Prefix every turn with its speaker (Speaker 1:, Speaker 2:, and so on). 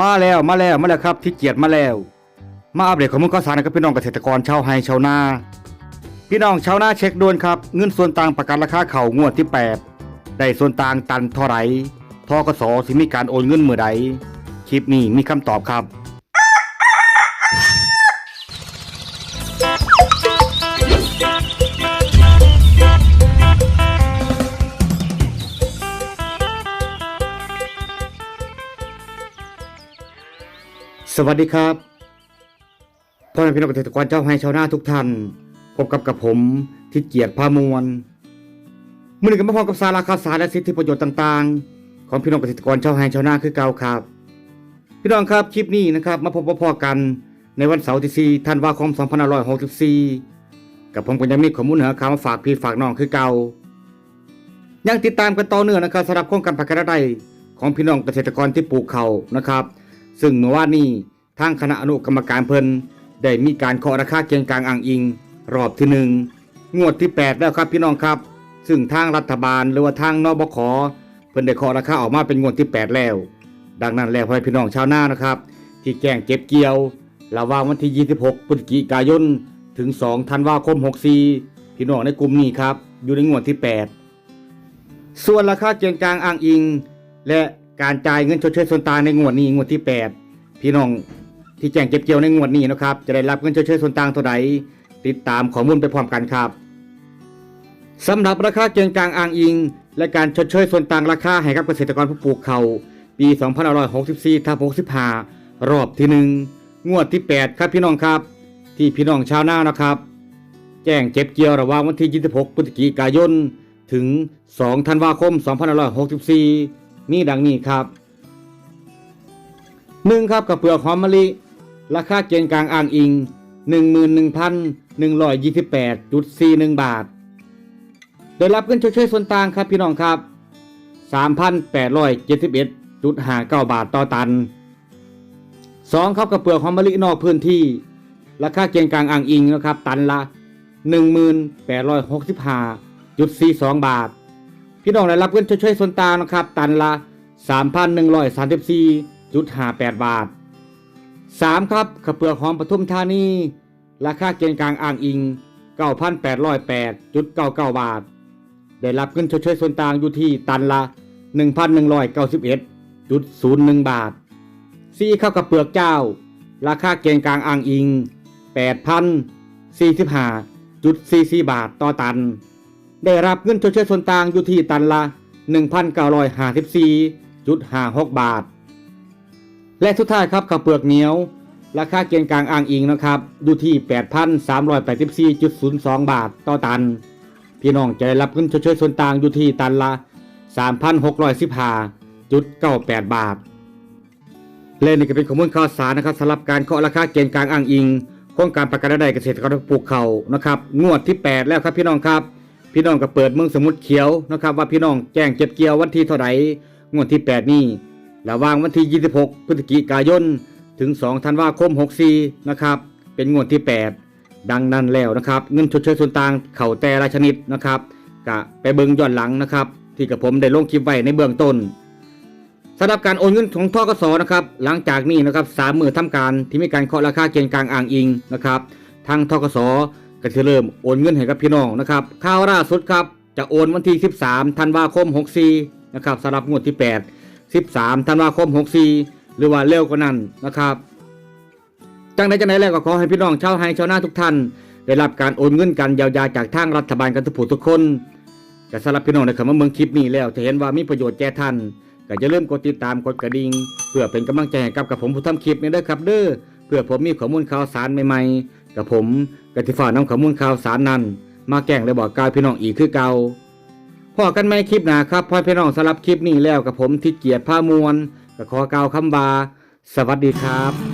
Speaker 1: มาแล้วมาแล้วมาแล้วครับที่เกียรติมาแล้ว มาอัปเดตข้อมูลข่าวสารกับพี่น้องเกษตรกรชาวไฮชาวนา พี่น้องชาวนาเช็คด่วนครับเงินส่วนต่างประกันราคาเข่างวดที่ 8 ได้ส่วนต่างตันเท่าไหร่ทกสสิมีการโอนเงินเมื่อใดคลิปนี้มีคำตอบครับ สวัสดีครับพ่อแม่พี่น้องเกษตรกรเจ้าไฮชาวนาทุกท่านพบกับกับผมทิศเกียรติพามวลมือหนึ่งก็มาพร้อมกับสาระข่าวสารและสิทธิประโยชน์ต่างๆ ของพี่น้องเกษตรกรเจ้าไฮชาวนาคือเก่าครับ พี่น้องครับคลิปนี้นะครับ มาพบพ่อกันในวันเสาร์ที่4ธันวาคม2564 กับผมก็ยังมีข้อมูลเหนือข่าวมาฝากพี่ฝากน้องคือเก่ายังติดตามกันต่อเนื่องนะครับสำหรับโครงการพัฒนาไดของพี่น้องเกษตรกรที่ปลูกเขานะครับซึ่งเมื่อวานนี้ ทางคณะอนุกรรมการเพิ่นได้มีการเคาะราคาเกียงกลางอ่างอิง รอบที่หนึ่งงวดที่ 8 แล้วครับพี่น้องครับ ซึ่งทางรัฐบาลหรือว่าทางนบขเพิ่นได้เคาะราคาออกมาเป็นงวดที่ 8 แล้ว ดังนั้นแล้วพ่อพี่น้องชาวนานะครับ ที่แจ้งเก็บเกี่ยวระหว่างวันที่ 26พฤศจิกายนถึง 2 ธันวาคม 64 พี่น้องในกลุ่มนี้ครับ อยู่ในงวดที่ 8 ส่วนราคาเกียงกลางอ้างอิง และการจ่ายเงินชดเชยส่วนต่างในงวดนี้งวดที่ 8 พี่น้อง ที่แจ้งเก็บเกี่ยวในงวดนี้นะครับ จะได้รับเงินชดเชยส่วนต่างเท่าใดติดตามข้อมูลไปพร้อมกันครับสำหรับราคาเกียงกลางอ้างอิง และการชดเชยส่วนต่างราคาให้กับเกษตรกรผู้ปลูกเขาปี 2564ทับ65 รอบที่หนึ่งงวดที่ 8 ครับพี่น้องครับ ที่พี่น้องชาวนานะครับ แจ้งเก็บเกี่ยวระหว่างวันที่ 26 พฤศจิกายน ถึง 2 ธันวาคม 2564 นี่ดังนี้ครับ 1 ครับกับเปลือกหอมมะลิ ราคาเกณฑ์กลางอ่างอิง 11,128.41 บาทได้รับเงินชดเชยส่วนต่างครับพี่น้องครับ 3,871.59 บาทต่อตัน 2ครับกับเปลือกหอมมะลินอกพื้นที่ ราคาเกณฑ์กลางอ่างอิงนะครับ ตันละ 1865.42 บาท พี่น้องได้รับเงินชดเชยส่วนต่างนะครับ ตันละ 3,134.58 บาท 3 ครับข้าวเปลือกหอมปทุมธานี ราคาเกณฑ์กลางอ่างอิง 9,808.99 บาท ได้รับเงินชดเชยส่วนต่างอยู่ที่ตันละ 1,191.01 บาท 4 ข้าวกับเปลือกเจ้า ราคาเกณฑ์กลางอ่างอิง 8,045.44 บาทต่อตัน ได้รับเงินชดเชยส่วนต่างอยู่ที่ตันละ 1,954.56 บาท และสุดท้ายครับข้าวเปลือกเหนียว ราคาเกณฑ์กลางอ่างอิงนะครับอยู่ที่ 8,384.02 บาทต่อตัน พี่น้องจะได้รับเงินชดเชยส่วนต่างอยู่ที่ตันละ 3,615.98 บาท และนี่ก็เป็นข้อมูลข่าวสารนะครับสำหรับการเคาะราคาเกณฑ์กลางอ่างอิงโครงการประกันรายได้เกษตรกรปลูกเขานะครับงวดที่ 8 แล้วครับพี่น้องครับ พี่น้องก็เปิดเมืองสมุทรเขียวนะครับว่าพี่น้องแจ้งเก็บเกี่ยววันที่เท่าไหร่งวดที่ 8 นี้ ระหว่างวันที่ 26 พฤศจิกายน ถึง 2 ธันวาคม 64 นะครับ เป็นงวดที่ 8 ดังนั้นแล้วนะครับ เงินชดเชยส่วนต่างเข่าแต่ละชนิดนะครับกะไปเบิงย้อนหลังนะครับ ที่กับผมได้ลงคลิปไว้ในเบื้องต้นสำหรับการโอนเงินของทกสนะครับ หลังจากนี้นะครับสามมือทำการที่มีการเคาะราคาเกณฑ์กลางอ่างอิงนะครับ ทางทกสก็จะเริ่มโอนเงินให้กับพี่น้องนะครับข่าวล่าสุดครับจะโอนวันที่ 13 ธันวาคม 64 นะครับสำหรับงวดที่ 8 13ธันวาคม 64 หรือว่าเร็วกว่านั้นนะครับจังใดจังใดแล้วก็ขอให้พี่น้องชาวไฮชาวนาทุกท่าน ได้รับการโอนเงินกันเยียวยาจากทางรัฐบาลกันทุกผู้ทุกคนก็สำหรับพี่น้องในคำว่าเมืองคลิปนี้แล้วจะเห็นว่ามีประโยชน์แก่ท่านก็อย่าลืมกดติดตามกดกระดิ่งเพื่อเป็นกำลังใจให้กับกับผมผู้ทำคลิปนี้ด้วยครับเด้อเพื่อผมมีข้อมูลข่าวสารใหม่ๆ กับผมกติฟ้านำข้อมูลข่าวสารนั้น มาแก่งและบอกกาวพี่น้องอีกคือเก่า พอกันไหมคลิปหนาครับพ่อพี่น้องสำหรับคลิปนี้แล้วกับผมทิศเกียรติผ้ามวลก็ขอกล่าวคำบา สวัสดีครับ